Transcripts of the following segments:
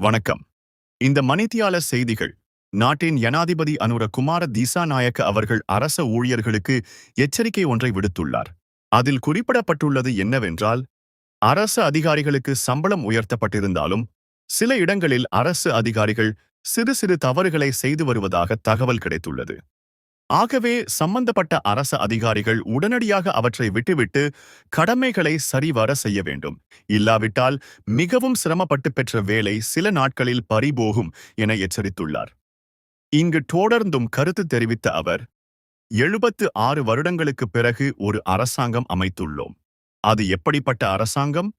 வணக்கம். இந்த மணித்தியால செய்திகள். நாட்டின் ஜனாதிபதி அனுர குமார தீசாநாயக்க அவர்கள் அரச ஊழியர்களுக்கு எச்சரிக்கை ஒன்றை விடுத்துள்ளார். அதில் குறிப்பிடப்பட்டுள்ளது என்னவென்றால் அரசு அதிகாரிகளுக்கு சம்பளம் உயர்த்தப்பட்டிருந்தாலும் சில இடங்களில் அரசு அதிகாரிகள் சிறு சிறு தவறுகளை செய்து வருவதாக தகவல் கிடைத்துள்ளது. ஆகவே சம்பந்தப்பட்ட அரச அதிகாரிகள் உடனடியாக அவற்றை விட்டுவிட்டு கடமைகளை சரிவர செய்ய வேண்டும். இல்லாவிட்டால் மிகவும் சிரமப்பட்டு பெற்ற வேலை சில நாட்களில் பறிபோகும் என எச்சரித்துள்ளார். இங்கு தொடர்ந்தும் கருத்து தெரிவித்த அவர் எழுபத்து ஆறு வருடங்களுக்கு பிறகு ஒரு அரசாங்கம் அமைத்துள்ளோம். அது எப்படிப்பட்ட அரசாங்கம்?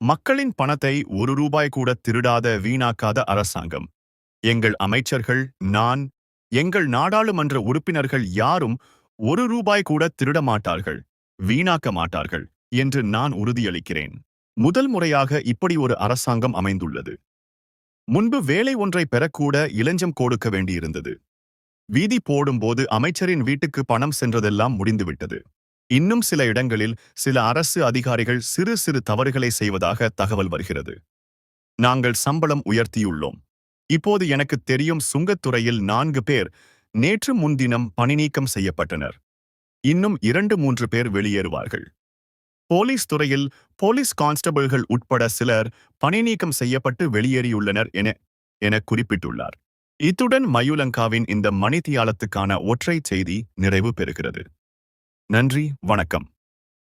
மக்களின் பணத்தை ஒரு ரூபாய் கூட திருடாத வீணாக்காத அரசாங்கம். எங்கள் அமைச்சர்கள் நான் எங்கள் நாடாளுமன்ற உறுப்பினர்கள் யாரும் ஒரு ரூபாய் கூட திருட மாட்டார்கள் வீணாக்க மாட்டார்கள் என்று நான் உறுதியளிக்கிறேன். முதல் முறையாக இப்படி ஒரு அரசாங்கம் அமைந்துள்ளது. முன்பு வேலை ஒன்றை பெறக்கூட இளஞ்சம் கொடுக்க வேண்டியிருந்தது. வீதி போடும்போது அமைச்சரின் வீட்டுக்கு பணம் சென்றதெல்லாம் முடிந்துவிட்டது. இன்னும் சில இடங்களில் சில அரசு அதிகாரிகள் சிறு சிறு தவறுகளை செய்வதாக தகவல் வருகிறது. நாங்கள் சம்பளம் உயர்த்தியுள்ளோம். இப்போது எனக்கு தெரியும் சுங்கத்துறையில் நான்கு பேர் நேற்று முன்தினம் பணிநீக்கம் செய்யப்பட்டனர். இன்னும் இரண்டு மூன்று பேர் வெளியேறுவார்கள். போலீஸ் துறையில் போலீஸ் கான்ஸ்டபிள்கள் உட்பட சிலர் பணிநீக்கம் செய்யப்பட்டு வெளியேறியுள்ளனர் என என குறிப்பிட்டுள்ளார். இத்துடன் மயூலங்காவின் இந்த மணித்தியாலத்துக்கான ஒற்றை செய்தி நிறைவு பெறுகிறது. நன்றி வணக்கம்.